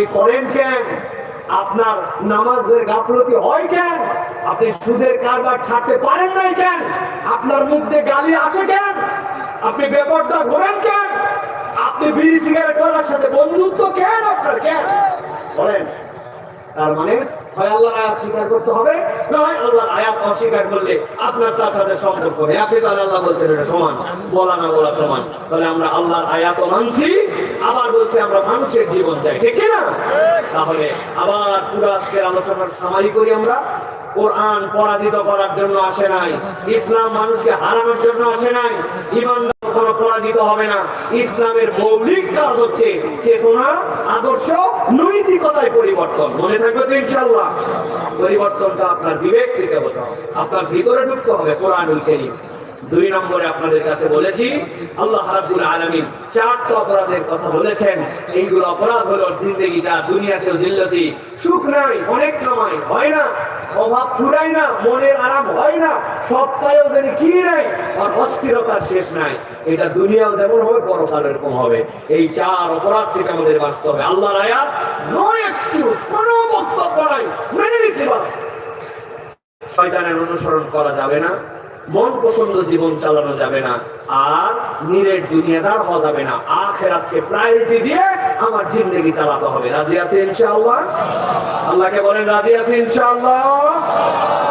আপনি করেন কেন? আপনার নামাজের গাফলতি হয় কেন? আপনি সুদের কারবার ছাড়তে পারেন নাই কেন? আপনার মধ্যে গালি আসে কেন? আপনি বেপরদা ঘোরেন কেন? আপনি বিড়ি সিগারেট করার সাথে বন্ধুত্ব কেন আপনার? কেন? বলেন। তার মানে হয় আল্লাহর আয়াত স্বীকার করতে হবে নয় আল্লাহর আয়াত অস্বীকার করলে আপনার তার সাথে সম্পর্ক নেই আপনি তাহলে আল্লাহ বলছেন এটা সমান, বলা না বলা সমান। তাহলে আমরা আল্লাহর আয়াতও মানছি, আবার বলছি আমরা মানুষের জীবন চাই, ঠিক না? তাহলে আবার পুরো আজকের আলোচনার সামারি করি আমরা। কোরআন পরাজিত করার জন্য আসে নাই। ইসলাম মানুষকে হারানোর জন্য আসে নাই। ইমান পরাজিত হবে না। ইসলামের মৌলিক কাজ হচ্ছে চেতনা, আদর্শ, নৈতিকতায় পরিবর্তন। মনে থাকবে তো ইনশাল্লাহ পরিবর্তনটা আপনার বিবেক থেকে বোঝাও আপনার ভিতরে ঢুকতে হবে কোরআন কেরিম। দুই নম্বরে আপনাদের কাছে বলেছি, আল্লাহ রাব্বুল আলামিন চারটা অপরাধের কথা বলেছেন। এইগুলো অপরাধ হলো জিন্দগিটা, দুনিয়া সে জিল্লতি। সুখ নাই, অনেক কামাই, হয় না। অভাব ফুরায় না, মনের আরাম হয় না। সপ্তাহেও যেন কি নাই, আর অস্থিরতার শেষ নাই। এটা দুনিয়াও যেমন হবে পরকাল এরকম হবে। এই চার অপরাধ থেকে আমাদের বাঁচতে হবে। আল্লাহর আয়াত নো এক্সকিউজ কোনো বক্তব্য নাই। মেনে নিছি বাস। শয়তানের অনুসরণ করা যাবে না। মন পছন্দ জীবন চালানো যাবে না, আর নিরেট দুনিয়াদার হওয়া যাবে না, আখেরাতকে প্রায়োরিটি দিয়ে আমার জিন্দগি চালাতে হবে। রাজি আছে ইনশাআল্লাহ? আল্লাহকে বলেন, রাজি আছে ইনশাআল্লাহ?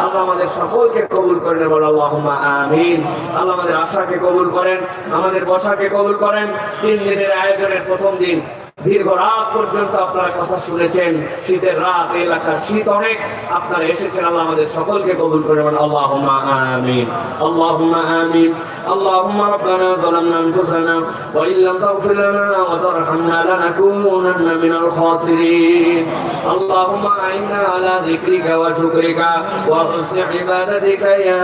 আল্লাহ আমাদের সকলকে কবুল করেন বলে আল্লাহুম্মা আমিন। আল্লাহ আমাদের আশাকে কবুল করেন, আমাদের বসাকে কবুল করেন। তিন দিনের আয়োজনের প্রথম দিন দীর্ঘ রাত পর্যন্ত আপনারা কথা শুনেছেন, শীতের রাত, এলাকার শীত অনেক। আপনারা এসেছেন, আল্লাহ আমাদের সকলকে কবুল করে বলেন আল্লাহুম্মা আমিন আল্লাহুম্মা আমিন, আল্লাহুম্মা রাব্বানা যালামনা আনফুসানা, ওয়া ইন লাম তাগফির লানা ওয়া তারহামনা লানাকুনান্না মিনাল খাসিরিন। আল্লাহুম্মা আইন্না আলা যিকরিকা ওয়া শুকরিকা ওয়া হুসনি ইবাদাতিকা ইয়া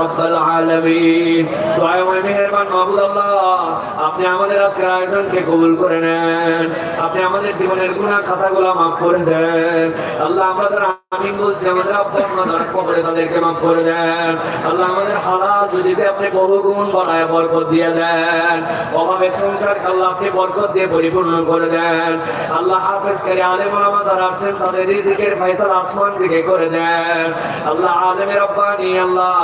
রাব্বাল আলামিন। দয়া মেহেরবান মাহবুব আল্লাহ, আপনি আমাদের আজকের আয়োজনকে কবুল করে নেন। আপনি আমাদের জীবনের গুনাহ খাতাগুলো মাফ করে দেন। আল্লাহ আমরা যারা আমিন বলছি, আমাদের আব্বা আম্মা কবরে তাদেরকে মাফ করে দেন। আল্লাহ আমাদের হালাল যদি আপনি বহু গুণ বাড়ায় বরকত দিয়ে দেন। অভাবের সংসার আল্লাহ আপনি বরকত দিয়ে পরিপূর্ণ করে দেন। আল্লাহ হাফেজ করে আলেম ওলামা যারা আসছেন, তাদের রিজিকের ফয়সালা আসমান থেকে করে দেন। আল্লাহ আলেমের রব্বানি, আল্লাহ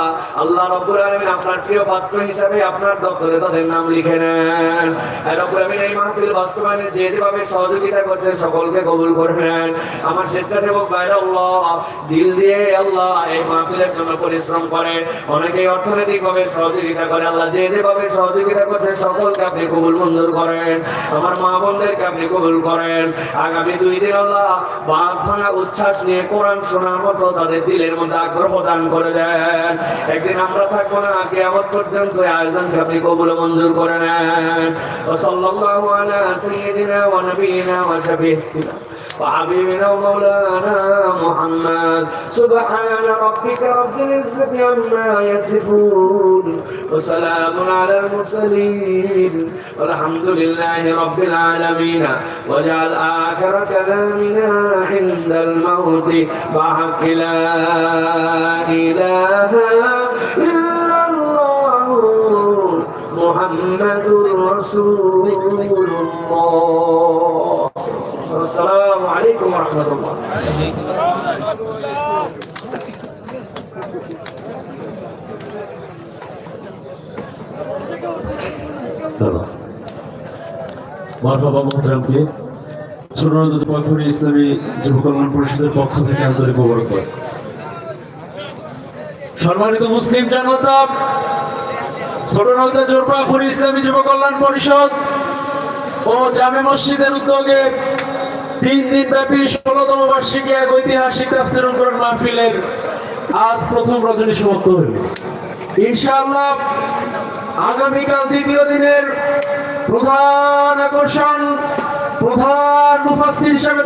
আল্লাহ রব্বুল আলামিন আপনার প্রিয় পাত্র হিসাবে আপনার দপ্তরে তাদের নাম লিখে নেন। আর রব্বুল আলামিন এই মাহফিল বাস্তবায়নে যে যেভাবে সহযোগিতা করছেন, সকলকে কবুল করবেন। আমার স্বেচ্ছাসেবক ভাইরা, আল্লাহ, দিল দিয়ে আল্লাহ এই মাহফিলের জন্য পরিশ্রম করে। অনেকেই অর্থনৈতিক ভাবে সহযোগিতা করে, আল্লাহ যে যেভাবে সহযোগিতা করছে সকলকে আপনি কবুল মঞ্জুর করেন। আমার মা বোনদেরকে আপনি কবুল করেন। আগামী দুই দিন আল্লাহ বাঘ ভাঙা উচ্ছ্বাস নিয়ে কোরআন শোনার মতো তাদের দিলের মধ্যে আগ্রহ দান করে দেন। একদিন আমরা থাকবো না কেয়ামত পর্যন্ত এই আয়োজনকে আপনি কবুল মঞ্জুর করে নেন ও সাল্লাল্লাহু আলা সাইয়্যিদিনা ওয়া নাবিয়িনা ওয়া শাফিঈনা وحبيبنا ومولانا محمد سبحان ربك رب العزة عما يصفون وسلام على المرسلين والحمد لله رب العالمين واجعل آخر كلامنا عند الموت بحق لا إله إلا ইল্লাল্লাহ পক্ষ ইসলামী যুব কল্যাণ পরিষদের পক্ষ থেকে আন্তরিক করে সম্মানিত মুসলিম জনতা ছোটনন্দ জোরপাখুরি ইসলামী যুব কল্যাণ পরিষদ ও জামে মসজিদের উদ্যোগে তিন দিন ব্যাপী ষোলতম বার্ষিকী এক ঐতিহাসিক তাফসিরুল কোরআন মাহফিলের আজ প্রথম রজনী সমাপ্ত হল। ইনশাআল্লাহ আগামীকাল দ্বিতীয় দিনের প্রধান আকর্ষণ, প্রধান মুফাসসির হিসেবে